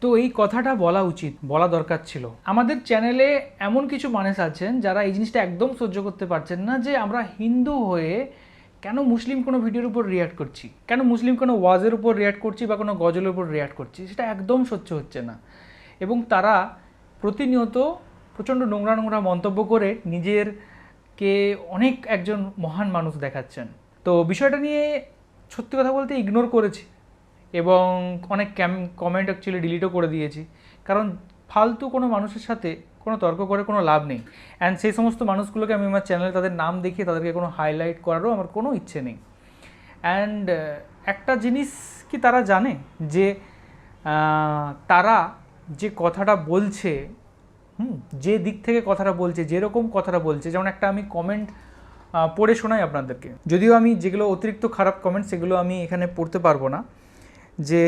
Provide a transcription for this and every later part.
তো এই কথাটা বলা উচিত, বলা দরকার ছিল। আমাদের চ্যানেলে এমন কিছু মানুষ আছেন যারা এই জিনিসটা একদম সহ্য করতে পারছেন না যে আমরা হিন্দু হয়ে কেন মুসলিম কোনো ভিডিওর উপর রিয়াক্ট করছি? কেন মুসলিম কোনো ওয়াজের উপর রিয়াক্ট করছি বা কোনো গজলের উপর রিয়াক্ট করছি? সেটা একদম সহ্য হচ্ছে না। এবং তারা প্রতিনিয়ত প্রচণ্ড নোংরা নোংরা মন্তব্য করে নিজেরকে অনেক একজন মহান মানুষ দেখাচ্ছেন। তো বিষয়টা নিয়ে সত্যি কথা বলতে ইগনোর করেছি। এবং অনেক ক্যাম কমেন্ট অ্যাকচুয়ালি ডিলিটও করে দিয়েছি। কারণ ফালতু কোনো মানুষের সাথে কোনো তর্ক করে কোনো লাভ নেই। অ্যান্ড সেই সমস্ত মানুষগুলোকে আমি আমার চ্যানেলে তাদের নাম দেখিয়ে তাদেরকে কোনো হাইলাইট করারও আমার কোনো ইচ্ছে নেই। অ্যান্ড একটা জিনিস কি তারা জানে? যে তারা যে কথাটা বলছে, হুম, যে দিক থেকে কথাটা বলছে, যেরকম কথাটা বলছে, যেমন একটা আমি কমেন্ট পড়ে শোনাই আপনাদেরকে। যদিও আমি যেগুলো অতিরিক্ত খারাপ কমেন্ট সেগুলো আমি এখানে পড়তে পারব না। যে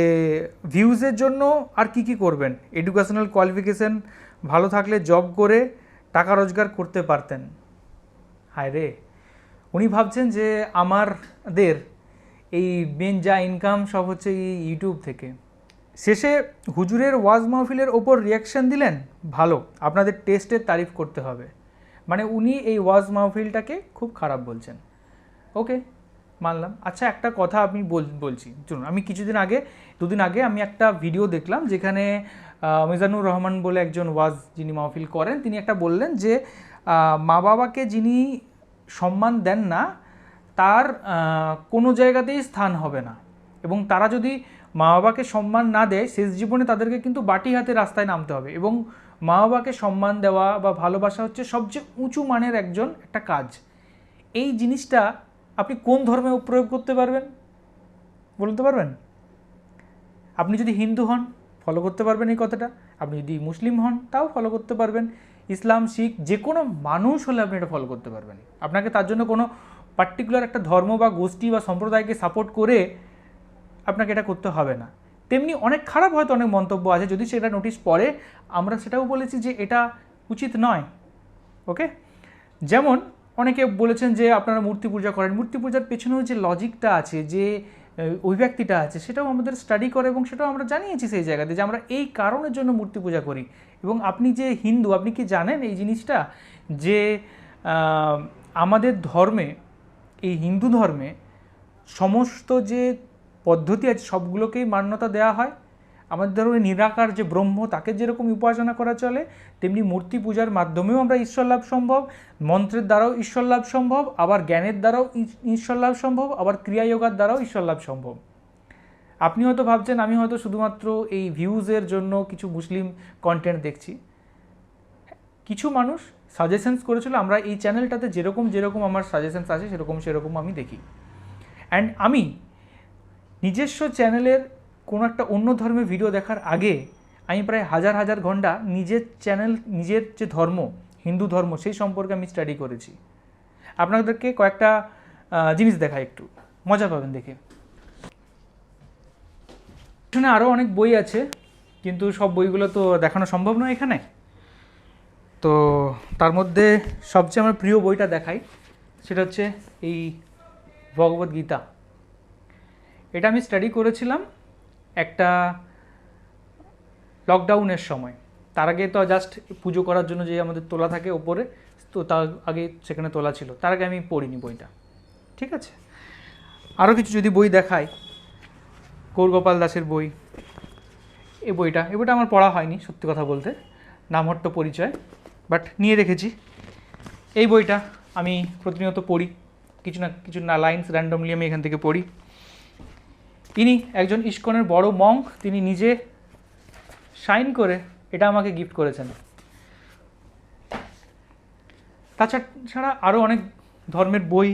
ভিউজের জন্য আর কি কি করবেন? এডুকেশনাল কোয়ালিফিকেশন ভালো থাকলে জব করে টাকা রোজগার করতে পারতেন। হায় রে! উনি ভাবছেন যে আমাদের এই মেন যা ইনকাম সব হচ্ছে এই ইউটিউব থেকে। শেষে হুজুরের ওয়াজ মাহফিলের ওপর রিয়াকশান দিলেন, ভালো, আপনাদের টেস্টের তারিফ করতে হবে। মানে উনি এই ওয়াজ মাহফিলটাকে খুব খারাপ বলছেন। ওকে মানলাম। আচ্ছা একটা কথা আমি বল- বলছি। চলুন, আমি কিছুদিন আগে, দুদিন আগে আমি একটা ভিডিও দেখলাম যেখানে মিজানুর রহমান বলে একজন ওয়াজ যিনি মাহফিল করেন, তিনি একটা বললেন যে মা বাবাকে যিনি সম্মান দেন না, তার কোনো জায়গাতেই স্থান হবে না। এবং তারা যদি মা বাবাকে সম্মান না দেয়, শেষ জীবনে তাদেরকে কিন্তু বাটি হাতে রাস্তায় নামতে হবে। এবং মা বাবাকে সম্মান দেওয়া বা ভালোবাসা হচ্ছে সবচেয়ে উঁচু মানের একজন একটা কাজ। এই জিনিসটা আপনি কোন ধর্মে প্রয়োগ করতে পারবেন? বলতে পারবেন? আপনি যদি হিন্দু হন ফলো করতে পারবেন এই কথাটা। আপনি যদি মুসলিম হন, তাও ফলো করতে পারবেন। ইসলাম, শিখ, যে কোনো মানুষ হলে আপনি এটা ফলো করতে পারবেন। আপনাকে তার জন্য কোনো পার্টিকুলার একটা ধর্ম বা গোষ্ঠী বা সম্প্রদায়কে সাপোর্ট করে আপনাকে এটা করতে হবে না। তেমনি অনেক খারাপ হয়তো অনেক মন্তব্য আছে, যদি সেটা নোটিশ পড়ে, আমরা সেটাও বলেছি যে এটা উচিত নয়। ওকে যেমন অনেকে বলেছেন যে আপনারা মূর্তি পূজা করেন। মূর্তি পূজার পেছনেও যে লজিকটা আছে, যে অভিব্যক্তিটা আছে, সেটাও আমাদের স্টাডি করে এবং সেটাও আমরা জানিয়েছি সেই জায়গাতে যে আমরা এই কারণের জন্য মূর্তি পূজা করি। এবং আপনি যে হিন্দু, আপনি কি জানেন এই জিনিসটা? যে আমাদের ধর্মে, এই হিন্দু ধর্মে সমস্ত যে পদ্ধতি আছে, সবগুলোকেই মান্যতা দেওয়া হয়। আমাদের ওই নিরাকার যে ব্রহ্ম, তাকে যেরকম উপাসনা করা চলে, তেমনি মূর্তি পূজার মাধ্যমেও আমরা ঈশ্বর লাভ সম্ভব, মন্ত্রের দ্বারাও ঈশ্বর লাভ সম্ভব, আবার জ্ঞানের দ্বারাও ঈশ্বর লাভ সম্ভব, আবার ক্রিয়ায়োগার দ্বারাও ঈশ্বর লাভ সম্ভব। আপনি হয়তো ভাবছেন, আমি হয়তো শুধুমাত্র এই ভিউজের জন্য কিছু মুসলিম কন্টেন্ট দেখছি। কিছু মানুষ সাজেশনস করেছিল, আমরা এই চ্যানেলটাতে যেরকম যেরকম আমার সাজেশনস আছে, সেরকম সেরকম আমি দেখি। অ্যান্ড আমি নিজস্ব চ্যানেলের কোনো একটা অন্য ধর্মের ভিডিও দেখার আগে আমি প্রায় হাজার হাজার ঘণ্টা নিজের চ্যানেল নিজের যে ধর্ম, হিন্দু ধর্ম, সেই সম্পর্কে আমি স্টাডি করেছি। আপনাদেরকে কয়েকটা জিনিস দেখাই একটু। মজা পাবেন দেখে। এখানে আরও অনেক বই আছে, কিন্তু সব বইগুলো তো দেখানো সম্ভব নয় এখানে। তো তার মধ্যে সবচেয়ে আমার প্রিয় বইটা দেখাই, সেটা হচ্ছে এই ভগবদ্গীতা। এটা আমি স্টাডি করেছিলাম একটা লকডাউনের সময়। তার আগে তো জাস্ট পুজো করার জন্য যে আমাদের তোলা থাকে ওপরে, তো তার আগে সেখানে তোলা ছিল। তার আগে আমি পড়িনি বইটা। ঠিক আছে? আরও কিছু যদি বই দেখাই, গৌরগোপাল দাসের বই এই বইটা। এই বইটা আমার পড়া হয়নি, সত্যি কথা বলতে। নামহট্ট পরিচয় বাট নিয়ে রেখেছি এই বইটা আমি প্রতিনিয়ত পড়ি। কিছু না কিছু না লাইন্স র্যান্ডমলি আমি এখান থেকে পড়ি। ইনি একজন ইস্কনের বড় মঙ্ক তিনি নিজে সাইন করে এটা আমাকে গিফট করেছেন। তাছাড়া ছাড়া আরও অনেক ধর্মের বই,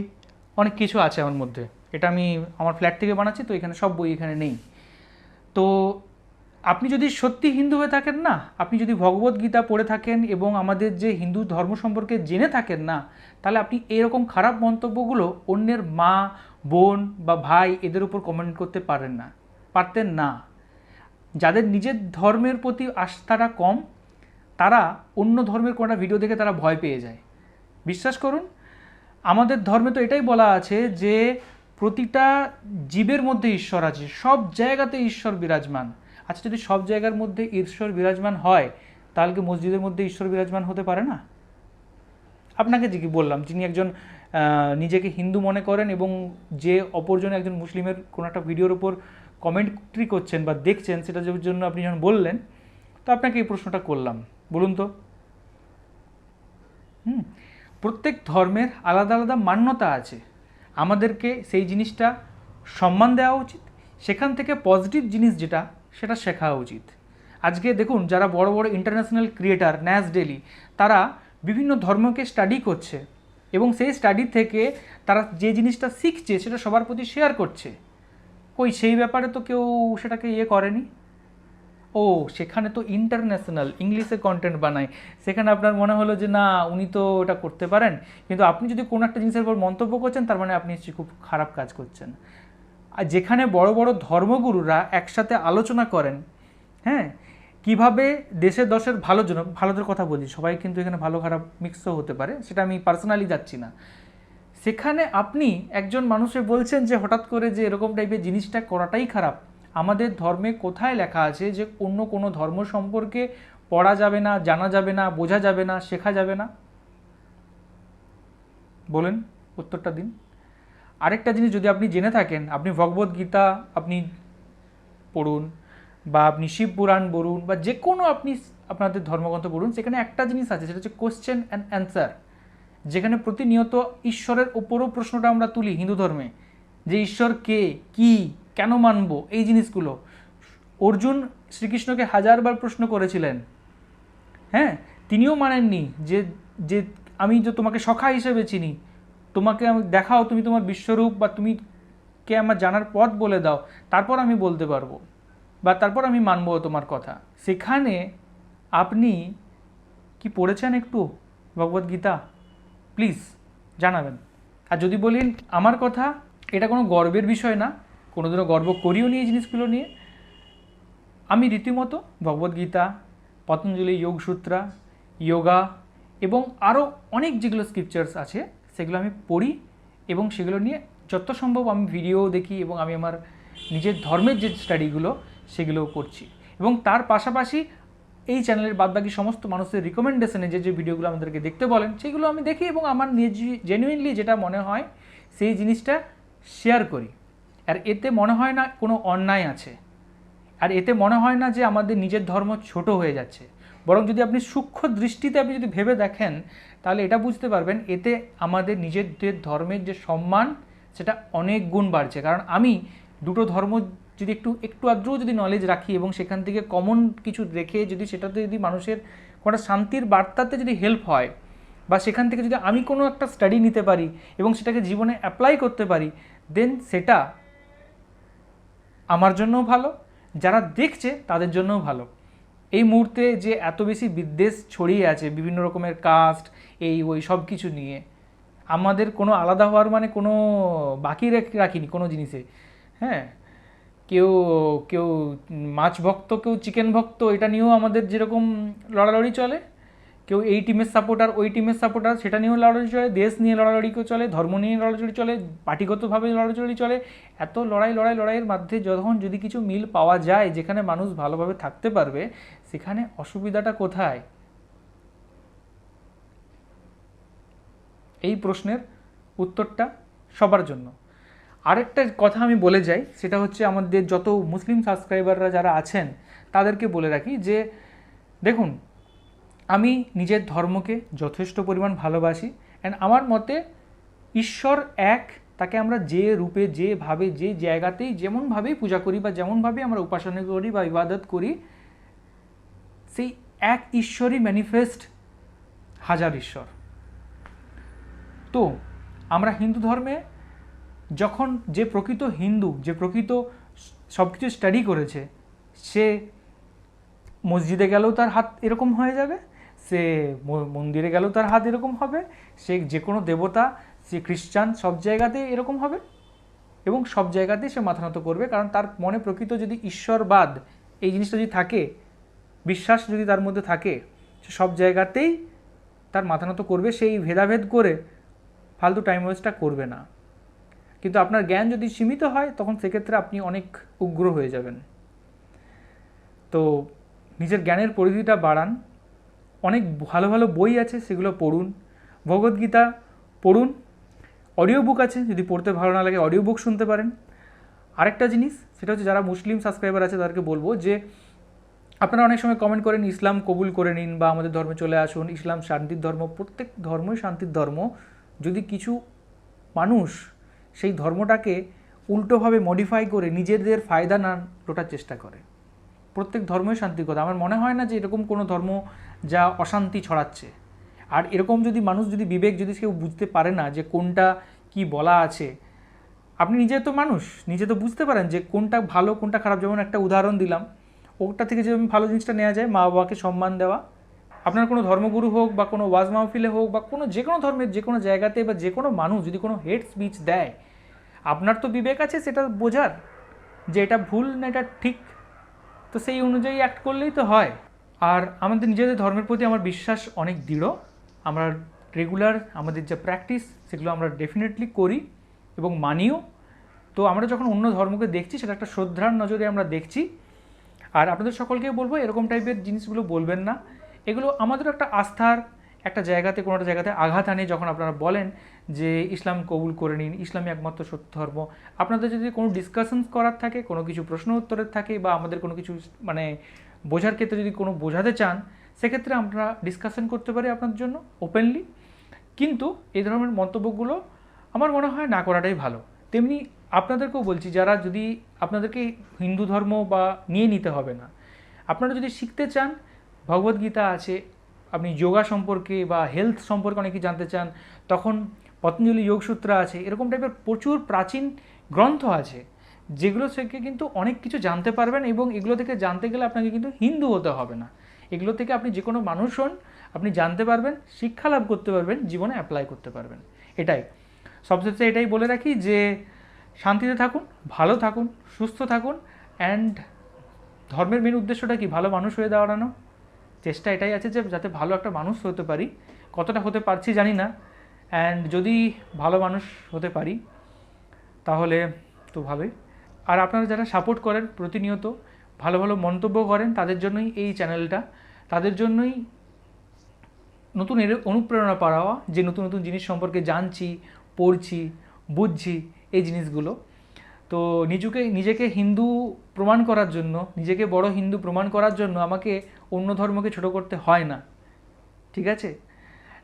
অনেক কিছু আছে আমার মধ্যে। এটা আমি আমার ফ্ল্যাট থেকে বানাচ্ছি, তো এখানে সব বই এখানে নেই। তো আপনি যদি সত্যি হিন্দু হয়ে থাকেন না, আপনি যদি ভগবত গীতা পড়ে থাকেন এবং আমাদের যে হিন্দু ধর্ম সম্পর্কে জেনে থাকেন না, তাহলে আপনি এরকম খারাপ মন্তব্যগুলো অন্যের মা বোন বা ভাই এদের উপর কমেন্ট করতে পারেন না। পারতেন না। যাদের নিজের ধর্মের প্রতি আস্থাটা কম, তারা অন্য ধর্মের কোনো ভিডিও দেখে তারা ভয় পেয়ে যায়। বিশ্বাস করুন, আমাদের ধর্মে তো এটাই বলা আছে যে প্রতিটা জীবের মধ্যে ঈশ্বর আছে, সব জায়গাতে ঈশ্বর বিরাজমান। আচ্ছা যদি সব জায়গার মধ্যে ঈশ্বর বিরাজমান হয়, তাহলে কি মসজিদের মধ্যে ঈশ্বর বিরাজমান হতে পারে না? আপনাকে যে কি বললাম, যিনি একজন নিজেকে হিন্দু মনে করেন এবং যে অপরজন একজন মুসলিমের কোনো একটা ভিডিওর উপর কমেন্ট্রি করছেন বা দেখছেন সেটার জন্য আপনি যখন বললেন, তো আপনাকে এই প্রশ্নটা করলাম। বলুন তো। হুম, প্রত্যেক ধর্মের আলাদা আলাদা মান্যতা আছে। আমাদেরকে সেই জিনিসটা সম্মান দেওয়া উচিত, সেখান থেকে পজিটিভ জিনিস যেটা, সেটা শেখা উচিত। আজকে দেখুন, যারা বড় বড় ইন্টারন্যাশনাল ক্রিয়েটার ন্যাস ডেলি তারা বিভিন্ন ধর্মকে স্টাডি করছে। এবং সেই স্টাডি থেকে তারা যে জিনিসটা শিখছে সেটা সবার প্রতি শেয়ার করছে। কই, সেই ব্যাপারে তো কেউ সেটাকে ইয়ে করেনি? ও, সেখানে তো ইন্টারন্যাশনাল ইংলিশে কন্টেন্ট বানায়। সেখানে আপনার মনে হলো যে, না, উনি তো ওটা করতে পারেন। কিন্তু আপনি যদি কোনো একটা জিনিসের উপর মন্তব্য করছেন, তার মানে আপনি নিশ্চয়ই খুব খারাপ কাজ করছেন। আর যেখানে বড় বড় ধর্মগুরুরা একসাথে আলোচনা করেন হ্যাঁ কীভাবে দেশের দশের ভালোর জন্য, ভালোদের কথা বলি সবাই কিন্তু এখানে ভালো খারাপ মিক্সও হতে পারে, সেটা আমি পার্সোনালি যাচ্ছি না। সেখানে আপনি একজন মানুষে বলছেন যে হঠাৎ করে যে এরকম টাইপের জিনিসটা করাটাই খারাপ। আমাদের ধর্মে কোথায় লেখা আছে যে অন্য কোনো ধর্ম সম্পর্কে পড়া যাবে না, জানা যাবে না, বোঝা যাবে না, শেখা যাবে না? বলেন, উত্তরটা দিন। আরেকটা জিনিস যদি আপনি জেনে থাকেন, আপনি ভগবদ্গীতা আপনি পড়ুন বা আপনি শিব পুরাণ পড়ুন বা যে কোনো আপনি আপনাদের ধর্মগ্রন্থ বলুন, সেখানে একটা জিনিস আছে, সেটা হচ্ছে কোশ্চেন অ্যান্ড অ্যান্সার যেখানে প্রতিনিয়ত ঈশ্বরের ওপরও প্রশ্নটা আমরা তুলি হিন্দু ধর্মে, যে ঈশ্বর কে, কি, কেন মানব, এই জিনিসগুলো। অর্জুন শ্রীকৃষ্ণকে হাজারবার প্রশ্ন করেছিলেন। হ্যাঁ তিনিও মানেননি যে যে আমি যে তোমাকে সখা হিসেবে চিনি, তোমাকে আমি দেখাও, তুমি তোমার বিশ্বরূপ বা তুমি কে আমার জানার পথ বলে দাও, তারপর আমি বলতে পারব। বা তারপর আমি মানবো তোমার কথা। সেখানে আপনি কি পড়েছেন একটু ভগবদ্গীতা প্লিজ জানাবেন। আর যদি বলেন আমার কথা, এটা কোনো গর্বের বিষয় না, কোনোদিনও গর্ব করিও নি এই জিনিসগুলো নিয়ে। আমি রীতিমতো ভগবদ্গীতা পতঞ্জলি যোগসূত্রা যোগা এবং আরও অনেক যেগুলো স্ক্রিপচার্স আছে, সেগুলো আমি পড়ি এবং সেগুলো নিয়ে যত সম্ভব আমি ভিডিও দেখি এবং আমি আমার নিজের ধর্মের যে স্টাডিগুলো সেগুলোও করছি। এবং তার পাশাপাশি এই চ্যানেলের বাদবাকি সমস্ত মানুষের রিকমেন্ডেশনে যে যে ভিডিওগুলো আমাদেরকে দেখতে বলেন, সেগুলো আমি দেখি এবং আমার নিজে জেনুইনলি যেটা মনে হয়, সেই জিনিসটা শেয়ার করি। আর এতে মনে হয় না কোনো অন্যায় আছে। আর এতে মনে হয় না যে, আমাদের নিজের ধর্ম ছোট হয়ে যাচ্ছে। বরং যদি আপনি সূক্ষ্ম দৃষ্টিতে আপনি যদি ভেবে দেখেন, তাহলে এটা বুঝতে পারবেন, এতে আমাদের নিজেদের ধর্মের যে সম্মান, সেটা অনেক গুণ বাড়ছে। কারণ আমি দুটো ধর্ম যদি একটু একটু আদ্রও যদি নলেজ রাখি এবং সেখান থেকে কমন কিছু রেখে যদি সেটাতে যদি মানুষের কোনো শান্তির বার্তাতে যদি হেল্প হয় বা সেখান থেকে যদি আমি কোনো একটা স্টাডি নিতে পারি এবং সেটাকে জীবনে অ্যাপ্লাই করতে পারি দেন সেটা আমার জন্যও ভালো, যারা দেখছে তাদের জন্যও ভালো। এই মুহূর্তে যে এত বেশি বিদ্বেষ ছড়িয়ে আছে, বিভিন্ন রকমের কাস্ট এই, ওই সব কিছু নিয়ে, আমাদের কোনো আলাদা হওয়ার মানে কোনো বাকি রেখ- রাখিনি কোনো জিনিসে। হ্যাঁ? কেউ কেউ মাছ ভক্ত, কেউ চিকেন ভক্ত, এটা নিয়েও আমাদের যেরকম লড়ালড়ি চলে। কেউ এই টিমের সাপোর্টার ওই টিমের সাপোর্টার সেটা নিয়েও লড়ালড়ি চলে, দেশ নিয়ে লড়ালড়ি চলে, ধর্ম নিয়ে লড়ালড়ি চলে, পার্টিগতভাবে লড়াচড়ি চলে। এত লড়াই লড়াই, লড়াইয়ের মধ্যে যখন যদি কিছু মিল পাওয়া যায়, যেখানে মানুষ ভালোভাবে থাকতে পারবে, সেখানে অসুবিধাটা কোথায়? এই প্রশ্নের উত্তরটা সবার জন্য। আরেকটা কথা আমি বলে যাই, সেটা হচ্ছে আমাদের যত মুসলিম সাবস্ক্রাইবাররা যারা আছেন, তাদেরকে বলে রাখি যে, দেখুন, আমি নিজের ধর্মকে যথেষ্ট পরিমাণ ভালোবাসি অ্যান্ড আমার মতে ঈশ্বর এক, তাকে আমরা যে রূপে যেভাবে যে জায়গাতেই যেমনভাবেই পূজা করি বা যেমনভাবে আমরা উপাসনা করি বা ইবাদত করি, সেই এক ঈশ্বরই ম্যানিফেস্ট হাজার ঈশ্বর। তো, আমরা হিন্দু ধর্মে যখন যে প্রকৃত হিন্দু, যে প্রকৃত সব কিছু স্টাডি করেছে, সে মসজিদে গেলেও তার হাত এরকম হয়ে যাবে, সে মন্দিরে গেলেও তার হাত এরকম হবে, সে যে কোনো দেবতা, সে খ্রিস্টান, সব জায়গাতেই এরকম হবে এবং সব জায়গাতেই সে মাথা নত করবে কারণ তার মনে প্রকৃত যদি ঈশ্বরবাদ এই জিনিসটা যদি থাকে, বিশ্বাস যদি তার মধ্যে থাকে, সে সব জায়গাতেই তার মাথা নত করবে, সেই ভেদাভেদ করে ফালতু টাইম ওয়েস্টটা করবে না। কিন্তু আপনার জ্ঞান যদি সীমিত হয়, তখন সেক্ষেত্রে আপনি অনেক উগ্র হয়ে যাবেন। তো নিজের জ্ঞানের পরিধিটা বাড়ান। অনেক ভালো ভালো বই আছে, সেগুলো পড়ুন। ভগবদ্গীতা পড়ুন। অডিও বুক আছে, যদি পড়তে ভালো না লাগে অডিও বুক শুনতে পারেন। আরেকটা জিনিস, সেটা হচ্ছে যারা মুসলিম সাবস্ক্রাইবার আছে, তাদেরকে বলব যে, আপনারা অনেক সময় কমেন্ট করেন ইসলাম কবুল করে নিন বা আমাদের ধর্মে চলে আসুন, ইসলাম শান্তির ধর্ম, প্রত্যেক ধর্মই শান্তির ধর্ম। যদি কিছু মানুষ সেই ধর্মটাকে উল্টোভাবে মডিফাই করে নিজেদের ফায়দা না লোটার চেষ্টা করে। প্রত্যেক ধর্মই শান্তির কথা আমার মনে হয় না যে এরকম কোনো ধর্ম যা অশান্তি ছড়াচ্ছে। আর এরকম যদি মানুষ যদি বিবেক যদি কেউ বুঝতে পারে না যে কোনটা কি বলা আছে, আপনি নিজে তো মানুষ, নিজে তো বুঝতে পারেন যে কোনটা ভালো, কোনটা খারাপ। যেমন একটা উদাহরণ দিলাম, ওটা থেকে যে ভালো জিনিসটা নেওয়া যায় মা বাবাকে সম্মান দেওয়া। আপনার কোনো ধর্মগুরু হোক বা কোনো ওয়াজ মাহফিলে হোক বা কোনো যে কোনো ধর্মের যে কোনো জায়গাতে বা যে কোনো মানুষ যদি কোনো হেড স্পিচ দেয় আপনার তো বিবেক আছে, সেটা বোঝার যে এটা ভুল না এটা ঠিক। তো সেই অনুযায়ী অ্যাক্ট করলেই তো হয়। আর আমাদের নিজেদের ধর্মের প্রতি আমার বিশ্বাস অনেক দৃঢ়। আমরা রেগুলার আমাদের যে প্র্যাকটিস সেগুলো আমরা ডেফিনেটলি করি এবং মানিও। তো আমরা যখন অন্য ধর্মকে দেখছি, সেটা একটা শ্রদ্ধার নজরে আমরা দেখছি। আর আপনাদের সকলকে বলব, এরকম টাইপের জিনিসগুলো বলবেন না। এগুলো আমাদের একটা আস্থার একটা জায়গাতে, কোনো একটা জায়গাতে আঘাত আনে যখন আপনারা বলেন যে ইসলাম কবুল করে নিন, ইসলামই একমাত্র সত্য ধর্ম। আপনাদের যদি কোনো ডিসকাশনস করার থাকে, কোনো কিছু প্রশ্ন উত্তরের থাকে বা আমাদের কোনো কিছু মানে বোঝার ক্ষেত্রে যদি কোনো বোঝাতে চান, সেক্ষেত্রে আমরা ডিসকাশন করতে পারি আপনাদের জন্য ওপেনলি কিন্তু এই ধরনের মন্তব্যগুলো আমার মনে হয় না করাটাই ভালো। তেমনি আপনাদেরকেও বলছি, যারা যদি আপনাদেরকে হিন্দু ধর্ম বা নিয়ে নিতে হবে না, আপনারা যদি শিখতে চান, ভগবদ্গীতা আছে আপনি যোগা সম্পর্কে বা হেলথ সম্পর্কে অনেকে জানতে চান, তখন পতঞ্জলি যোগসূত্র আছে, এরকম টাইপের প্রচুর প্রাচীন গ্রন্থ আছে, যেগুলো থেকে কিন্তু অনেক কিছু জানতে পারবেন এবং এগুলো থেকে জানতে গেলে আপনাকে কিন্তু হিন্দু হতে হবে না। এগুলো থেকে আপনি যে কোনো মানুষ হন, আপনি জানতে পারবেন, শিক্ষা লাভ করতে পারবেন, জীবনে অ্যাপ্লাই করতে পারবেন। এটাই। সবশেষে এটাই বলে রাখি যে, শান্তিতে থাকুন, ভালো থাকুন, সুস্থ থাকুন অ্যান্ড ধর্মের মেন উদ্দেশ্যটা কি? ভালো মানুষ হয়ে দাঁড়ানো। চেষ্টা এটাই আছে যে যাতে ভালো একটা মানুষ হতে পারি। কতটা হতে পারছি জানি না। অ্যান্ড যদি ভালো মানুষ হতে পারি, তাহলে তো ভালোই। আর আপনারা যারা সাপোর্ট করেন প্রতিনিয়ত, ভালো ভালো মন্তব্য করেন, তাদের জন্যই এই চ্যানেলটা তাদের জন্যই নতুন এর অনুপ্রেরণা পাওয়া, যে নতুন নতুন জিনিস সম্পর্কে জানছি, পড়ছি, বুঝছি, এই জিনিসগুলো। তো নিজেকে নিজেকে হিন্দু প্রমাণ করার জন্য, নিজেকে বড় হিন্দু প্রমাণ করার জন্য আমাকে অন্য ধর্মকে ছোট করতে হয় না। ঠিক আছে?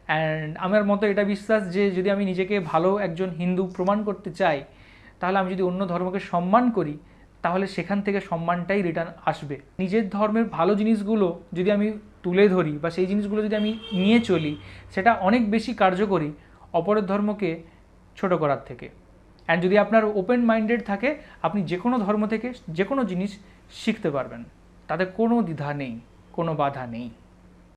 অ্যান্ড আমার মতো এটা বিশ্বাস যে যদি আমি নিজেকে ভালো একজন হিন্দু প্রমাণ করতে চাই, তাহলে আমি যদি অন্য ধর্মকে সম্মান করি, তাহলে সেখান থেকে সম্মানটাই রিটার্ন আসবে। নিজের ধর্মের ভালো জিনিসগুলো যদি আমি তুলে ধরি বা সেই জিনিসগুলো যদি আমি নিয়ে চলি, সেটা অনেক বেশি কার্যকরী অপরের ধর্মকে ছোট করার থেকে। অ্যান্ড যদি আপনার ওপেন মাইন্ডেড থাকে, আপনি যে কোনো ধর্ম থেকে যে কোনো জিনিস শিখতে পারবেন। তাতে কোনো দ্বিধা নেই। কোনো বাধা নেই।